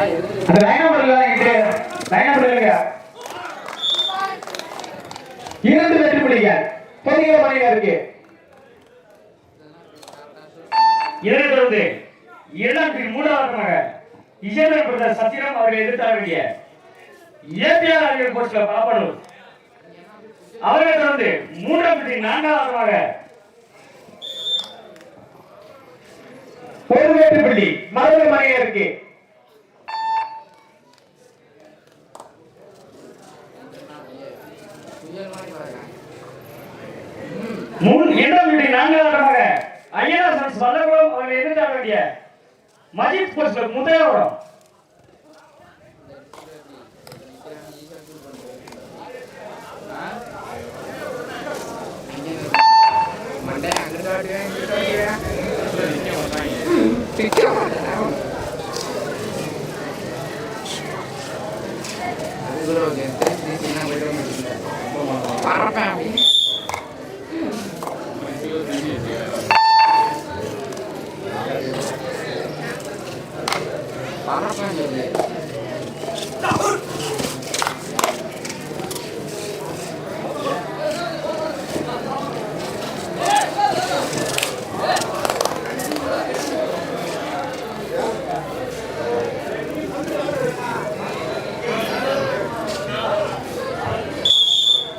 அந்த line number இல்ல இது லைன் இரண்டு வெற்றி புள்ளிகள். பெரிய மணியா இருக்கு. இதனைத் தொடர்ந்து இரண்டாம் பிரிவு மூன்றாவதாக இசைவர் பிரதர் சத்திரம் அவர்களை எதிர்த்தார வேண்டிய ஏபிஆர் அறிவியல் கோர்ஸ்ல பாப்பனூர் அவர்களை தொடர்ந்து மூன்றாம் பிரிவு நான்காவதாக ஒரு வெற்றி இருக்கு. மூணு இரண்டாம் பிரிவு நான்காவதாக ஐயனார் சன்ஸ் வல்லகுளம் அவர்களை எதிர்த்தார வேண்டிய மஜித் கோர்ஸ்ல முதலாவடம் மண்டே அங்கிட்டு காட்டுவேன்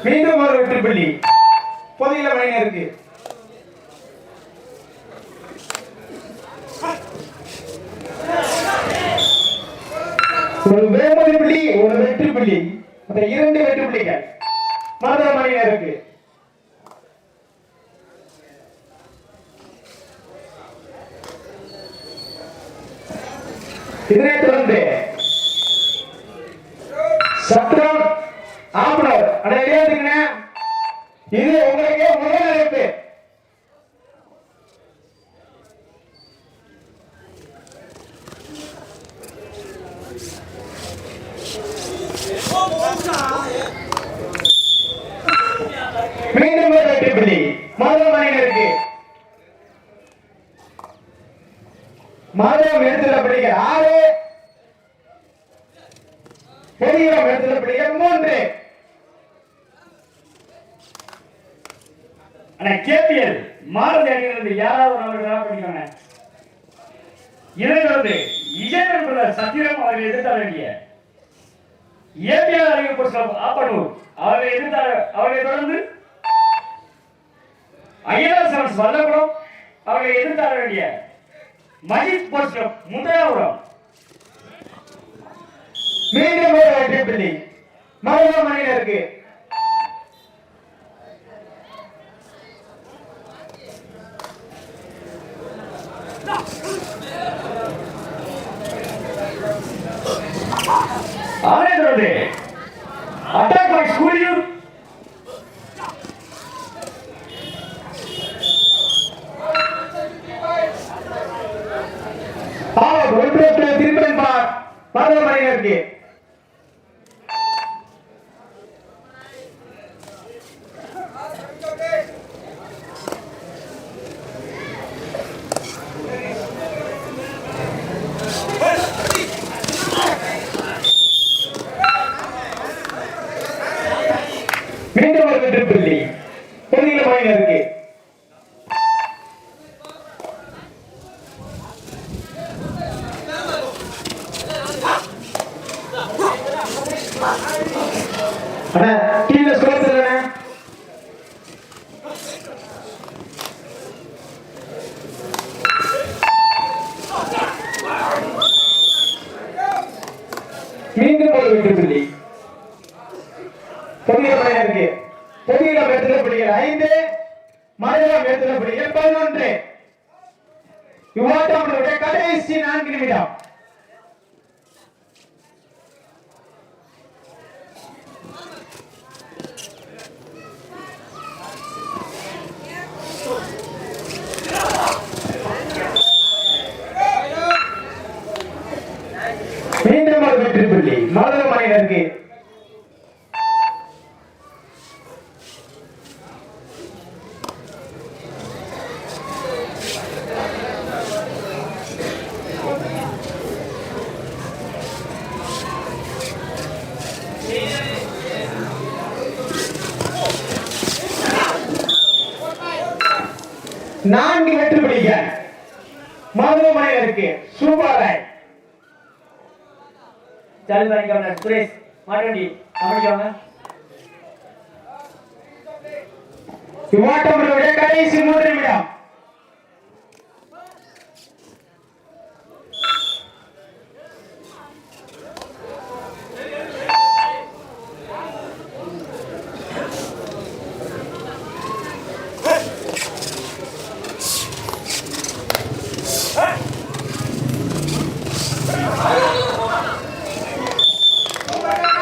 மீண்டும் ஒரு வெற்றி புள்ளி. புதிய மணியா இருக்கு ஒரு வேமதி புள்ளி ஒரு வெற்றி புள்ளி. அந்த இரண்டு வெற்றி புள்ளிகள். மாதிரி மணி இருக்கு இதனை தொடர்ந்து சத்ரம் ஆம்பளர் அட இது உங்களுக்கு முதல் அழைப்பு மீண்டும் ஒரு வெற்றி புள்ளி மதுரை இருக்கு மதுரம் எடுத்துள்ள பிள்ளைகள் ஆறு. பெரியவரம் எடுத்துள்ள பிள்ளைகள் மூன்று. ஆனா கேபிஎல் மாறுதி அணியிலிருந்து யாராவது ஒரு நபர் டிரா பண்ணிக்கோங்க பிரதர் சத்திரம் அவர்கள் எதிர்த்தார வேண்டிய ஏபிஆர் அறிவிப்பு ஆப்பனூர். அவர்களை எதிர்த்தார் அவர்களை தொடர்ந்து ஐயனார் சரஸ் வல்லகுளம் அவர்களை எதிர்த்தார வேண்டிய மஜித் ஸ்போர்ட்ஸ் கிளப் மீண்டும் ஒரு வெற்றி புள்ளி மதுரை மணியினருக்கு அவரை தொடர்ந்து அட்டாக் பை ஸ்கூலியும் பாவம் ஒன்று திருப்பன் பார் மதுரை மணியினருக்கு மீண்டும் ஒரு வெற்றி இருக்கு புதிய மணியினருக்கு அண்ணா. கீழே பெரிய சொல்லுண்ணே மீண்டும் ஒரு வெற்றி புள்ளி பொறியியலாம் மேத்துல படிக்கிற ஐந்து மலையாளம் மேத்துல படிக்கிற பதினொன்று. யுவாட்டவனுடைய கடைசி நான்கு நிமிடம். மீண்டும் ஒரு வெற்றி புள்ளி மதுரை மணியினருக்கு நான்கு வெற்றி புள்ளிகள் மதுரை இருக்கு. சூப்பராய். ரைட் கவர்னர் சுரேஷ் மாட்டண்டி அமைதிக்காங்க இவ்வாட்டம் கடைசி மூன்று நிமிடம்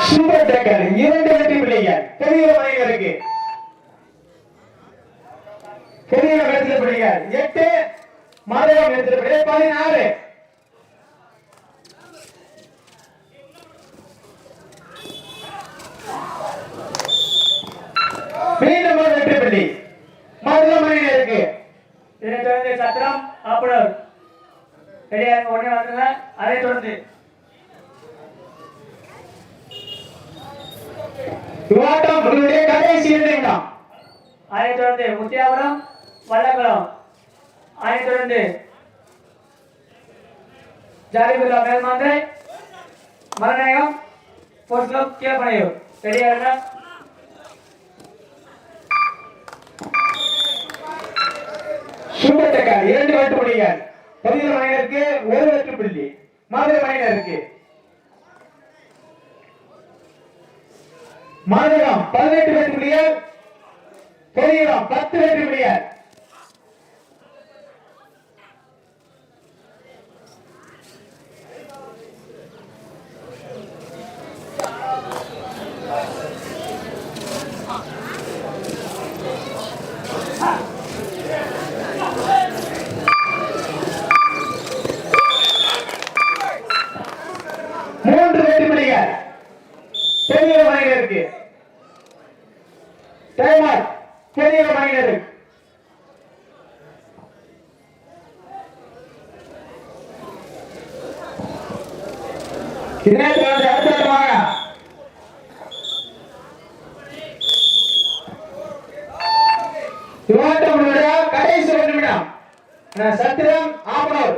சூப்பர் டேக்கர் இரண்டு வெற்றி பிள்ளைகள். பெரிய மனிதருக்கு பெரிய இடத்துல பிள்ளைகள்? எட்டு மதுரம் இடத்துல பிள்ளைகள் பதினாறு. மீண்டும் ஒரு வெற்றி பிள்ளை. மதுரை மனிதருக்கு இதனைத் தொடர்ந்து சத்திரம் ஆப்பனூர். ரெடியாக உடனே வந்துருங்க. அதை தொடர்ந்து. இவ்வாட்டம் உங்களுடைய கடைசி இரண்டு நிமிடம் அதைத் தொடர்ந்து முத்தியாபுரம் வல்லக்குளம் அதைத் தொடர்ந்து ஜாலிபுல்லா மேல்மாந்தை மரநாயகம் ஸ்போர்ட்ஸ் கிளப் கீழப்பனையூர். ரெடியாக சூப்பர் டேக்கர் இரண்டு வெற்றி புள்ளிகள் பதினொரு மனிதருக்கு ஒரு வெற்றி புள்ளி. மாதிரி மனிதருக்கு மதுரம் பதினெட்டு பேருக்குரிய பெரியகம் பத்து பேருக்குரிய புள்ளிகள் மூன்று வெற்றி புள்ளிகள் பெரிய மனிதருக்கு டைமர் பெரிய மனிதருக்கு இதனை தொடர்ந்து அடுத்ததாக இவாட்டமுடைய கடைசி ஒரு நிமிடம். சத்திரம் ஆப்பனூர்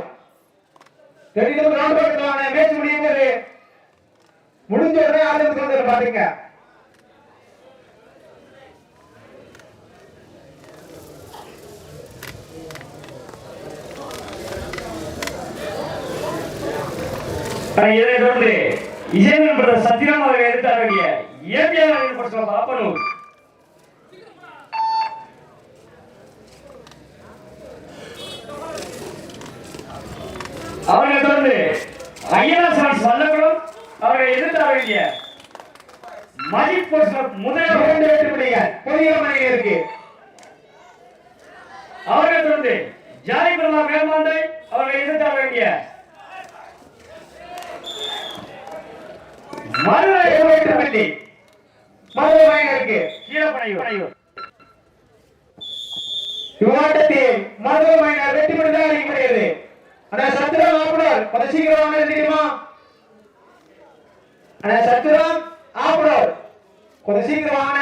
ரெண்டு ரவுண்ட் போட்டுவாங்க மேட்ச் முடியும் முடிஞ்ச உடனே ஆரம்பிச்சு வந்து பாருங்க. இதனைத் தொடர்ந்து இசைமன் பிரதர் சத்தியம் அவர்கள் எடுத்த வேண்டிய இயற்கையாக பாப்பனூர் அவர்களை தொடர்ந்து ஐயனா சான்ஸ் வல்லகுளம் அவர்கள் எதிர்த்து வர வேண்டிய மஜித் போஸ்ட் முதல் இரண்டு வெற்றி புள்ளிகள் பெரிய மனிதருக்கு அவர்கள் தொடர்ந்து ஜாலி பிரமா மேல்மாண்டை அவர்களை எதிர்த்து வர வேண்டிய மதுரை புள்ளி மதுரை மனிதருக்கு கீழப்பனையூர். இவ்வாட்டத்தில் மதுரை மைனர் வெற்றி பெற்றதாக அறிவிக்கப்படுகிறது ஆனா சத்திரம் ஆப்பனர் கொஞ்சம் சீக்கிரம் வாங்க தெரியுமா? ஆனா சத்திரம் ஆப்பனர் கொஞ்சம் சீக்கிரம் வாங்க